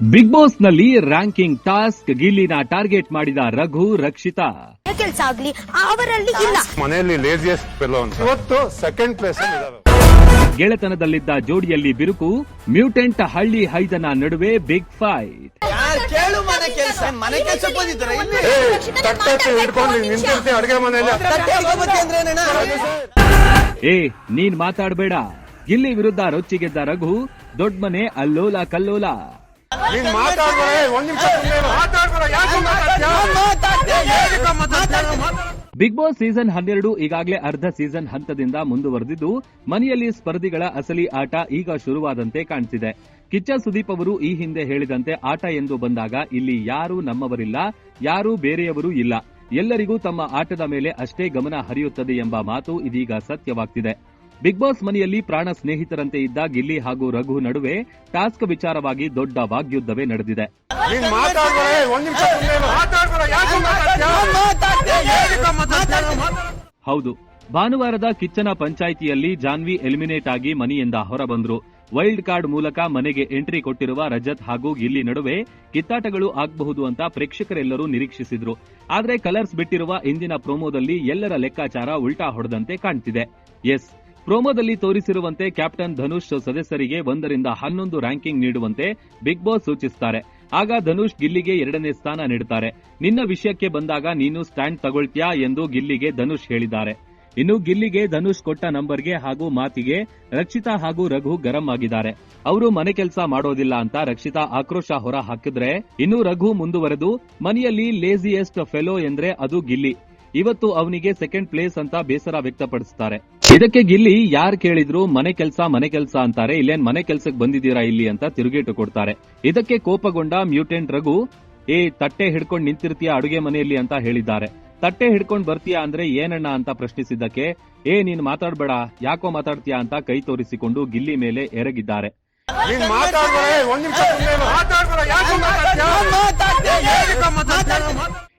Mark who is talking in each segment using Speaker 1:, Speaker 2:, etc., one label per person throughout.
Speaker 1: Big ಬಾಸ್ನಲ್ಲಿ ranking task ಗಿಲ್ಲಿನ target ಮಾಡಿದ ರಘು ರಕ್ಷಿತಾ.
Speaker 2: ಕೆಲಸ ಆಗ್ಲಿ ಅವರಲ್ಲಿ ಇಲ್ಲ.
Speaker 3: ಮನೆಯಲ್ಲಿ ಲೇಸಿಯಸ್ಟ್ ಫೆಲೋ ಅಂತ. ಇವತ್ತು ಸೆಕೆಂಡ್ ಪ್ಲೇಸ್
Speaker 1: ಗೆಳೆತನದಲ್ಲಿದ್ದ ಜೋಡಿಯಲ್ಲಿ ಬಿರುಕು ಮ್ಯೂಟೆಂಟ್ ಹಳ್ಳಿ ಹೈದನ ನಡುವೆ ಬಿಗ್ ಫೈಟ್
Speaker 4: ಯಾರ್ ಕೇಳು ಮನೆ ಕೆಲಸ ಮನೆ ಕೆಲಸ ಬಂದಿದ್ರ ಇಲ್ಲಿ?
Speaker 3: ಏ ತಟ್ಟೆ ಹಿಡ್ಕೊಂಡು ನಿಂತಿರ್ತೀನಿ ಅಡಿಗೆ ಮನೆಯಲ್ಲಿ?
Speaker 4: ಅಂದ್ರೆ ಏನಣ್ಣ?
Speaker 1: ಏ ನೀನ್ ಮಾತಾಡಬೇಡ. ಗಿಲ್ಲಿ ವಿರುದ್ಧ ರೊಚ್ಚಿಗೆದ್ದ ರಘು ದೊಡ್ಡ ಮನೆ ಅಲ್ಲೋಲ ಕಲ್ಲೋಲ.
Speaker 3: ನೀನ್ ಒಂದ್ ನಿಮಿಷ ಯಾಕೆ ಮಾತಾಡ್ತೀಯ?
Speaker 1: ಬಿಗ್ ಬಾಸ್ ಸೀಸನ್ ಹನ್ನೆರಡು ಈಗಾಗಲೇ ಅರ್ಧ ಸೀಸನ್ ಹಂತದಿಂದ ಮುಂದುವರೆದಿದ್ದು ಮನೆಯಲ್ಲಿ ಸ್ಪರ್ಧಿಗಳ ಅಸಲಿ ಆಟ ಈಗ ಶುರುವಾದಂತೆ ಕಾಣಿಸಿದೆ ಕಿಚ್ಚ ಸುದೀಪ್ ಅವರು ಈ ಹಿಂದೆ ಹೇಳಿದಂತೆ ಆಟ ಎಂದು ಬಂದಾಗ ಇಲ್ಲಿ ಯಾರೂ ನಮ್ಮವರಿಲ್ಲ ಯಾರೂ ಬೇರೆಯವರೂ ಇಲ್ಲ. ಎಲ್ಲರಿಗೂ ತಮ್ಮ ಆಟದ ಮೇಲೆ ಅಷ್ಟೇ ಗಮನ ಹರಿಯುತ್ತದೆ ಎಂಬ ಮಾತು ಇದೀಗ ಸತ್ಯವಾಗ್ತಿದೆ. ಬಿಗ್ ಬಾಸ್ ಮನೆಯಲ್ಲಿ ಪ್ರಾಣ ಸ್ನೇಹಿತರಂತೆ ಇದ್ದ ಗಿಲ್ಲಿ ಹಾಗೂ ರಘು ನಡುವೆ ಟಾಸ್ಕ್ ವಿಚಾರವಾಗಿ ದೊಡ್ಡ ವಾಗ್ಯುದ್ಧವೇ ನಡೆದಿದೆ. ಹೌದು ಭಾನುವಾರದ ಕಿಚ್ಚನ ಪಂಚಾಯಿತಿಯಲ್ಲಿ ಜಾನ್ವಿ ಎಲಿಮಿನೇಟ್ ಆಗಿ ಮನೆಯಿಂದ ಹೊರಬಂದ್ರು. ವೈಲ್ಡ್ ಕಾರ್ಡ್ ಮೂಲಕ ಮನೆಗೆ ಎಂಟ್ರಿ ಕೊಟ್ಟಿರುವ ರಜತ್ ಹಾಗೂ ಗಿಲ್ಲಿ ನಡುವೆ ಕಿತ್ತಾಟಗಳು ಆಗಬಹುದು ಅಂತ ಪ್ರೇಕ್ಷಕರೆಲ್ಲರೂ ನಿರೀಕ್ಷಿಸಿದ್ರು. ಆದರೆ ಕಲರ್ಸ್ ಬಿಟ್ಟಿರುವ ಇಂದಿನ ಪ್ರೋಮೋದಲ್ಲಿ ಎಲ್ಲರ ಲೆಕ್ಕಾಚಾರ ಉಲ್ಟಾ ಹೊಡೆದಂತೆ ಕಾಣ್ತಿದೆ. ಎಸ್ ಪ್ರೋಮೋದಲ್ಲಿ ತೋರಿಸಿರುವಂತೆ ಕ್ಯಾಪ್ಟನ್ ಧನುಷ್ ಸದಸ್ಯರಿಗೆ ಒಂದರಿಂದ ಹನ್ನೊಂದು ರ್ಯಾಂಕಿಂಗ್ ನೀಡುವಂತೆ ಬಿಗ್ ಬಾಸ್ ಸೂಚಿಸುತ್ತಾರೆ ಆಗ ಧನುಷ್ ಗಿಲ್ಲಿಗೆ ಎರಡನೇ ಸ್ಥಾನ ನೀಡುತ್ತಾರೆ. ನಿನ್ನ ವಿಷಯಕ್ಕೆ ಬಂದಾಗ ನೀನು ಸ್ಟ್ಯಾಂಡ್ ತಗೊಳ್ತೀಯಾ ಎಂದು ಗಿಲ್ಲಿಗೆ ಧನುಷ್ ಹೇಳಿದ್ದಾರೆ. ಇನ್ನು ಗಿಲ್ಲಿಗೆ ಧನುಷ್ ಕೊಟ್ಟ ನಂಬರ್ಗೆ ಹಾಗೂ ಮಾತಿಗೆ ರಕ್ಷಿತಾ ಹಾಗೂ ರಘು ಗರಂ ಆಗಿದ್ದಾರೆ. ಅವರು ಮನೆ ಕೆಲಸ ಮಾಡೋದಿಲ್ಲ ಅಂತ ರಕ್ಷಿತಾ ಆಕ್ರೋಶ ಹೊರ ಹಾಕಿದ್ರೆ ಇನ್ನು ರಘು ಮುಂದುವರೆದು ಮನೆಯಲ್ಲಿ ಲೇಸಿಯೆಸ್ಟ್ ಫೆಲೋ ಎಂದ್ರೆ ಅದು ಗಿಲ್ಲಿ. ಇವತ್ತು ಅವನಿಗೆ ಸೆಕೆಂಡ್ ಪ್ಲೇಸ್ ಅಂತ ಬೇಸರ ವ್ಯಕ್ತಪಡಿಸುತ್ತಾರೆ ಇದಕ್ಕೆ ಗಿಲ್ಲಿ ಯಾರ್ ಕೇಳಿದ್ರು ಮನೆ ಕೆಲಸ ಮನೆ ಕೆಲಸ ಅಂತಾರೆ. ಇಲ್ಲೇನ್ ಮನೆ ಕೆಲಸಕ್ಕೆ ಬಂದಿದ್ದೀರಾ ಇಲ್ಲಿ ಅಂತ ತಿರುಗೇಟು ಕೊಡ್ತಾರೆ. ಇದಕ್ಕೆ ಕೋಪಗೊಂಡ ಮ್ಯೂಟೆಂಟ್ ರಘು ಏ ತಟ್ಟೆ ಹಿಡ್ಕೊಂಡು ನಿಂತಿರ್ತೀಯ ಅಡುಗೆ ಮನೆಯಲ್ಲಿ ಅಂತ ಹೇಳಿದ್ದಾರೆ. ತಟ್ಟೆ ಹಿಡ್ಕೊಂಡು ಬರ್ತೀಯಾ ಅಂದ್ರೆ ಏನಣ್ಣ ಅಂತ ಪ್ರಶ್ನಿಸಿದ್ದಕ್ಕೆ ಏ ನೀನ್ ಮಾತಾಡ್ಬೇಡ. ಯಾಕೋ ಮಾತಾಡ್ತೀಯಾ ಅಂತ ಕೈ ತೋರಿಸಿಕೊಂಡು ಗಿಲ್ಲಿ ಮೇಲೆ ಎರಗಿದ್ದಾರೆ.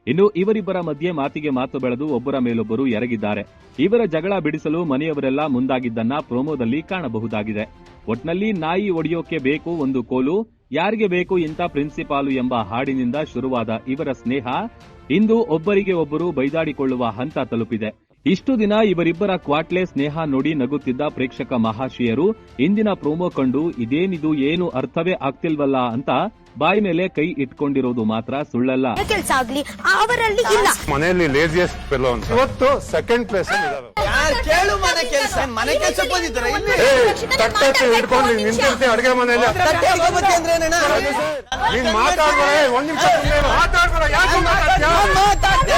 Speaker 1: ಇನ್ನು ಇವರಿಬ್ಬರ ಮಧ್ಯೆ ಮಾತಿಗೆ ಮಾತು ಬೆಳೆದು ಒಬ್ಬರ ಮೇಲೊಬ್ಬರು ಎರಗಿದ್ದಾರೆ. ಇವರ ಜಗಳ ಬಿಡಿಸಲು ಮನೆಯವರೆಲ್ಲ ಮುಂದಾಗಿದ್ದನ್ನ ಪ್ರೋಮೋದಲ್ಲಿ ಕಾಣಬಹುದಾಗಿದೆ. ಒಟ್ನಲ್ಲಿ ನಾಯಿ ಒಡೆಯೋಕೆ ಬೇಕು ಒಂದು ಕೋಲು, ಯಾರಿಗೆ ಬೇಕು ಇಂಥ ಪ್ರಿನ್ಸಿಪಾಲು ಎಂಬ ಹಾಡಿನಿಂದ ಶುರುವಾದ ಇವರ ಸ್ನೇಹ, ಇಂದು ಒಬ್ಬರಿಗೆ ಒಬ್ಬರು ಬೈದಾಡಿಕೊಳ್ಳುವ ಹಂತ ತಲುಪಿದೆ. ಇಷ್ಟು ದಿನ ಇವರಿಬ್ಬರ ಕ್ವಾಟ್ಲೆ ಸ್ನೇಹ ನೋಡಿ ನಗುತ್ತಿದ್ದ ಪ್ರೇಕ್ಷಕ ಮಹಾಶಿಯರು ಇಂದಿನ ಪ್ರೋಮೋ ಕಂಡು ಇದೇನಿದು ಏನು ಅರ್ಥವೇ ಆಗ್ತಿಲ್ವಲ್ಲ ಅಂತ ಬಾಯಿ ಮೇಲೆ ಕೈ ಇಟ್ಕೊಂಡಿರೋದು ಮಾತ್ರ ಸುಳ್ಳಲ್ಲ
Speaker 2: ಕೆಲಸ ಆಗ್ಲಿ ಅವರಲ್ಲಿ ಇಲ್ಲ
Speaker 3: ಮನೆಯಲ್ಲಿ ಲೇಸಿಯಸ್ಟ್ ಫೆಲೋ ಅಂತ ಇವತ್ತು ಸೆಕೆಂಡ್ ಪ್ಲೇಸ್
Speaker 4: ಕೇಳು ಮನೆ ಕೆಲಸ ಮನೆ ಕೆಲಸ ಬಂದಿದ್ದಾರೆ ಇಲ್ಲಿ
Speaker 3: ತಟ್ಟೆ ಹಿಡ್ಕೊಂಡು ನಿಂತಿರ್ತೀನಿ ಅಡುಗೆ ಮನೆಯಲ್ಲಿ? ನೀನ್ ಮಾತಾಡ್ಬೇಡ ಏ, ಒಂದ್ ನಿಮಿಷ ಮಾತಾಡ್ಬೋದ ಯಾಕೆ ಮಾತಾಡ್ತೀಯ?